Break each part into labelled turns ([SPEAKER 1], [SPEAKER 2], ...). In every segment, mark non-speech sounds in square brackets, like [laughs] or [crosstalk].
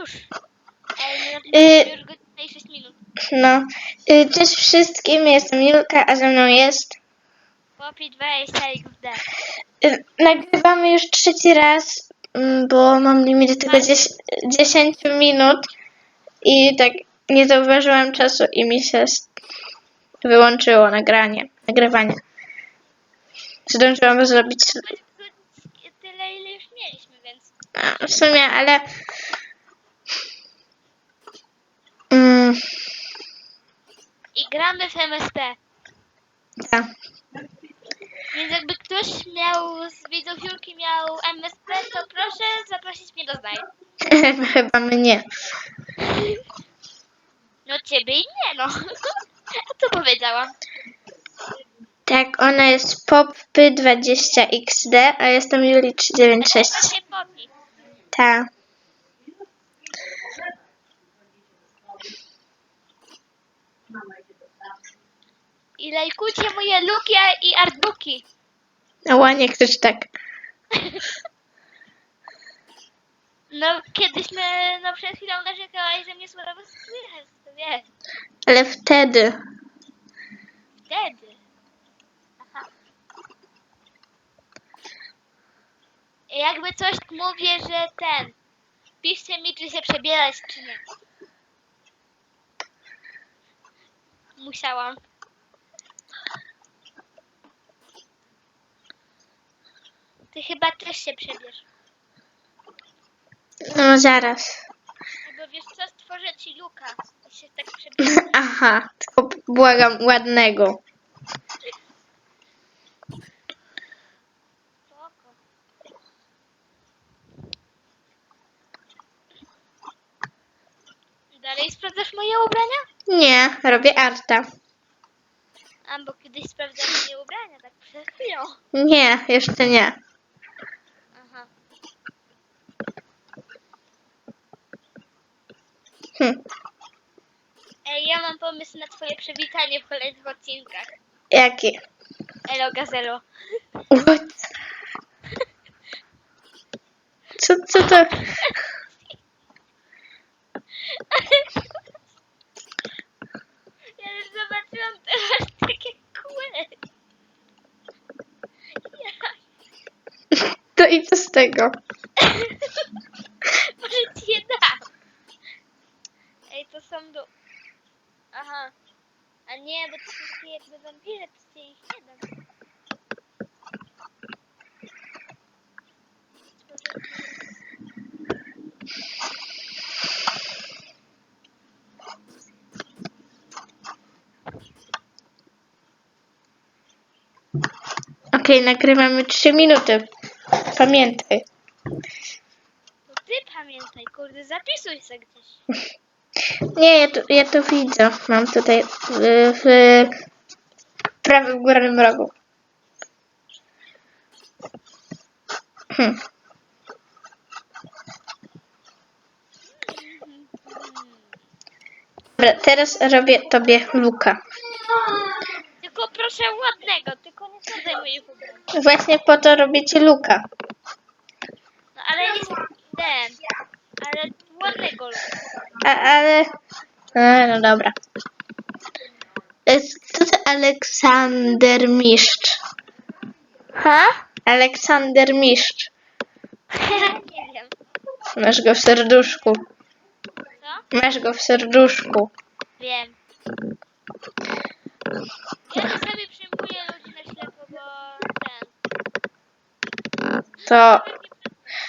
[SPEAKER 1] już. No,
[SPEAKER 2] Y-
[SPEAKER 1] już godzina i 6 minut.
[SPEAKER 2] No. Y, Cześć wszystkim, jestem Julka, a ze mną jest.
[SPEAKER 1] Popi 20 XD.
[SPEAKER 2] Y, Nagrywamy już trzeci raz, mm, bo mam limit tylko 10, 10 minut i tak nie zauważyłam czasu i mi się wyłączyło nagranie, nagrywanie. Zdążyłam zrobić
[SPEAKER 1] Tyle, ile już mieliśmy, więc...
[SPEAKER 2] a, w sumie, ale mm,
[SPEAKER 1] I gramy w MSP.
[SPEAKER 2] tak.
[SPEAKER 1] Więc jakby ktoś miał z widzów Julki miał MSP, to proszę zaprosić mnie do zdaj. [laughs]
[SPEAKER 2] Chyba mnie.
[SPEAKER 1] No ciebie i nie, no. [laughs] A co powiedziałam?
[SPEAKER 2] Tak, ona jest popy20xd, a jestem Juli396.
[SPEAKER 1] Właśnie Popi.
[SPEAKER 2] Tak.
[SPEAKER 1] I lajkujcie moje luki i artbooki.
[SPEAKER 2] Ała, nie krzycz tak.
[SPEAKER 1] No, kiedyś my, no przed chwilą narzekałaś, że mnie słabo słychać, to wiesz.
[SPEAKER 2] Ale wtedy.
[SPEAKER 1] Wtedy. Aha. Jakby coś mówię, że ten. Piszcie mi, czy się przebierać, czy nie. Musiałam. Ty chyba też się przebierz.
[SPEAKER 2] No zaraz.
[SPEAKER 1] Albo wiesz co, stworzę ci luka. I się tak [laughs] przebierz.
[SPEAKER 2] Aha, tylko błagam ładnego.
[SPEAKER 1] Spoko. Dalej sprawdzasz moje ubrania?
[SPEAKER 2] Nie, robię arta.
[SPEAKER 1] A, bo kiedyś sprawdzałam moje ubrania, tak przed chwilą.
[SPEAKER 2] Nie, jeszcze nie. Hm.
[SPEAKER 1] Ej, ja mam pomysł na twoje przywitanie w kolejnych odcinkach.
[SPEAKER 2] Jaki?
[SPEAKER 1] Elo Gazelo.
[SPEAKER 2] What? Co, co to?
[SPEAKER 1] Ja już zobaczyłam teraz [laughs] takie kły. Ja,
[SPEAKER 2] To i co z tego? [laughs]
[SPEAKER 1] może ci je dam. Ej, to są do... Aha. A nie, bo to takie jakby wampiry, to ci ich nie dam.
[SPEAKER 2] Okej, nagrywamy 3 minuty. Pamiętaj.
[SPEAKER 1] To ty pamiętaj, kurde, zapisuj se gdzieś. [laughs]
[SPEAKER 2] Nie, ja to, ja to widzę. Mam tutaj w, w prawym górnym rogu. Hm. Dobra, teraz robię tobie luka.
[SPEAKER 1] Tylko proszę ładnego, tylko nie moich ubrań.
[SPEAKER 2] Właśnie po to robię ci luka.
[SPEAKER 1] No ale nie ten. Ale ładnego luka.
[SPEAKER 2] A, ale... A, no dobra. Co to Aleksander Mistrz?
[SPEAKER 1] Ha?
[SPEAKER 2] Aleksander Mistrz. [laughs]
[SPEAKER 1] nie wiem.
[SPEAKER 2] Masz go w serduszku.
[SPEAKER 1] Co?
[SPEAKER 2] Masz go w serduszku.
[SPEAKER 1] Wiem. Ja czasami przyjmuję ludzi na ślepo, bo ten.
[SPEAKER 2] To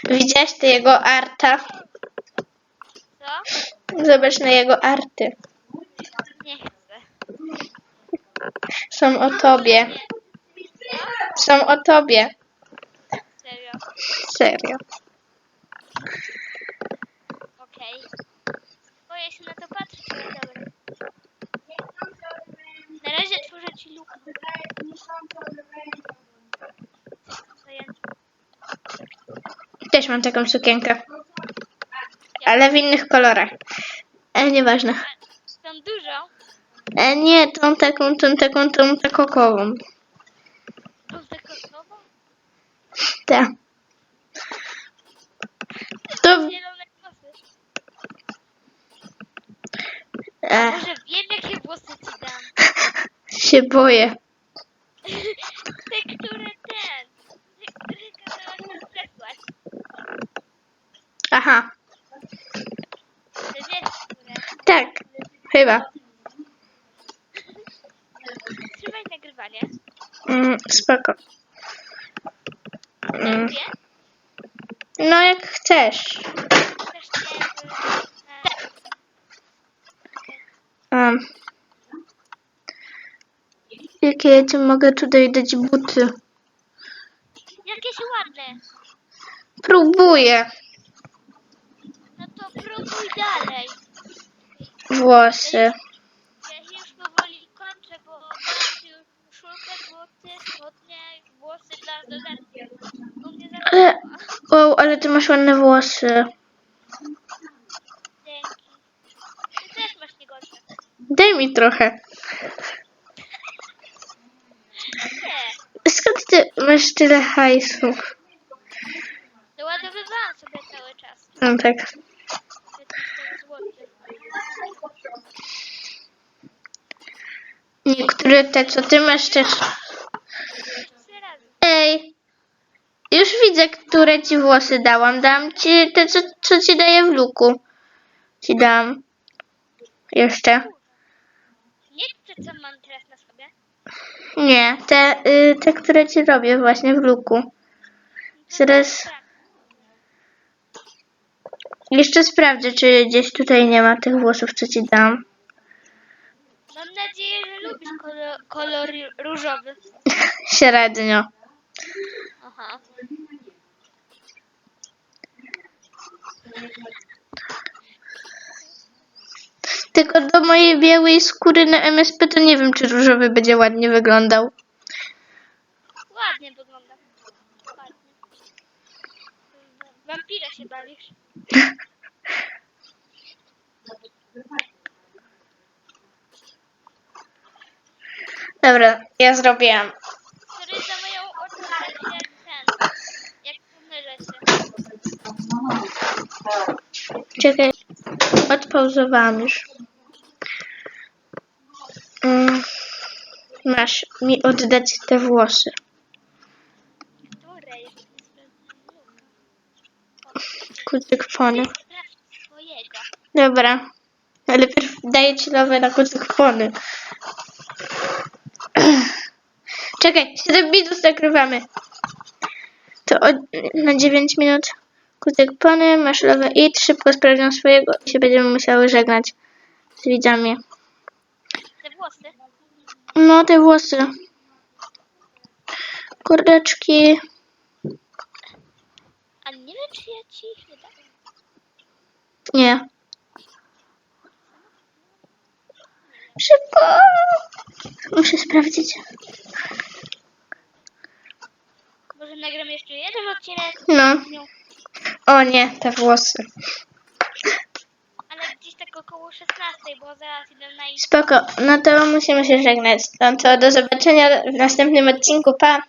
[SPEAKER 2] widziałeś ty jego arta? Zobacz na jego arty.
[SPEAKER 1] Nie chcę.
[SPEAKER 2] Są o tobie. Są o tobie.
[SPEAKER 1] Serio.
[SPEAKER 2] Serio.
[SPEAKER 1] Okej. Boję się na to patrzeć, ale dobra. Na razie tworzę ci. Zajęty.
[SPEAKER 2] Też mam taką sukienkę. Ale w innych kolorach. Ale nieważne.
[SPEAKER 1] Tą dużą.
[SPEAKER 2] E, nie, tą taką, tą taką, tą takokową.
[SPEAKER 1] Tą dekotową.
[SPEAKER 2] Tak. To
[SPEAKER 1] Zielone kosy.
[SPEAKER 2] Ech,
[SPEAKER 1] Może wiem, jakie włosy ci dam. [laughs]
[SPEAKER 2] się boję. [laughs]
[SPEAKER 1] Te, które ten. Te, które kazałaś mi przesłać.
[SPEAKER 2] Aha,
[SPEAKER 1] Te wiesz, które.
[SPEAKER 2] tak, chyba.
[SPEAKER 1] Trzymaj nagrywanie.
[SPEAKER 2] Mm, spoko. Mm, no jak chcesz. Um, jakie ja ci mogę tutaj dać buty?
[SPEAKER 1] Jakieś ładne.
[SPEAKER 2] Próbuję.
[SPEAKER 1] No to próbuj dalej.
[SPEAKER 2] Włosy.
[SPEAKER 1] Ja się już powoli kończę, bo mam już koszulkę, buty, spodnie, włosy dla dodatki. U mnie
[SPEAKER 2] Ale, wow, ale ty masz ładne włosy.
[SPEAKER 1] Dzięki. Ty też masz niegorsze.
[SPEAKER 2] Daj mi trochę.
[SPEAKER 1] Nie.
[SPEAKER 2] Skąd ty masz tyle hajsu?
[SPEAKER 1] Doładowywałam sobie cały czas.
[SPEAKER 2] No tak. Niektóre te, co ty masz też. Ej, już widzę, które ci włosy dałam. Dam ci te, co, co ci daję w luku. Ci dam. Jeszcze.
[SPEAKER 1] Nie te, co mam teraz na sobie.
[SPEAKER 2] Nie, te, y, te, które ci robię właśnie w luku. Zaraz jeszcze sprawdzę, czy gdzieś tutaj nie ma tych włosów, co ci dam.
[SPEAKER 1] Mam nadzieję, lubisz kolor, kolor różowy. [laughs]
[SPEAKER 2] Średnio.
[SPEAKER 1] Aha.
[SPEAKER 2] Tylko do mojej białej skóry na MSP to nie wiem, czy różowy będzie ładnie wyglądał.
[SPEAKER 1] Ładnie wygląda. Ładnie. Wampira się bawisz. [laughs]
[SPEAKER 2] Dobra, ja zrobiłam.
[SPEAKER 1] Za moją się ten. Jak pomylę się.
[SPEAKER 2] Czekaj, odpauzowałam już. Mm, Masz mi oddać te włosy. Kucyk
[SPEAKER 1] swojego.
[SPEAKER 2] Dobra. Ale pierw daję ci nowe na kucyk fony. [clears throat] Czekaj, 7 minut nagrywamy. To od, na 9 minut kucyk pony, masz lowę i szybko sprawdzam swojego i się będziemy musiały żegnać z widzami.
[SPEAKER 1] Te włosy.
[SPEAKER 2] No, te włosy. Kurdeczki.
[SPEAKER 1] A nie wiem, czy ja ci ich nie dam.
[SPEAKER 2] Nie. Szybko. Muszę sprawdzić.
[SPEAKER 1] Może nagram jeszcze jeden odcinek
[SPEAKER 2] No.
[SPEAKER 1] z nią.
[SPEAKER 2] O nie, te włosy.
[SPEAKER 1] Ale gdzieś tak około 16, bo zaraz idę na.
[SPEAKER 2] Spoko. No to musimy się żegnać. No to do zobaczenia w następnym odcinku. Pa.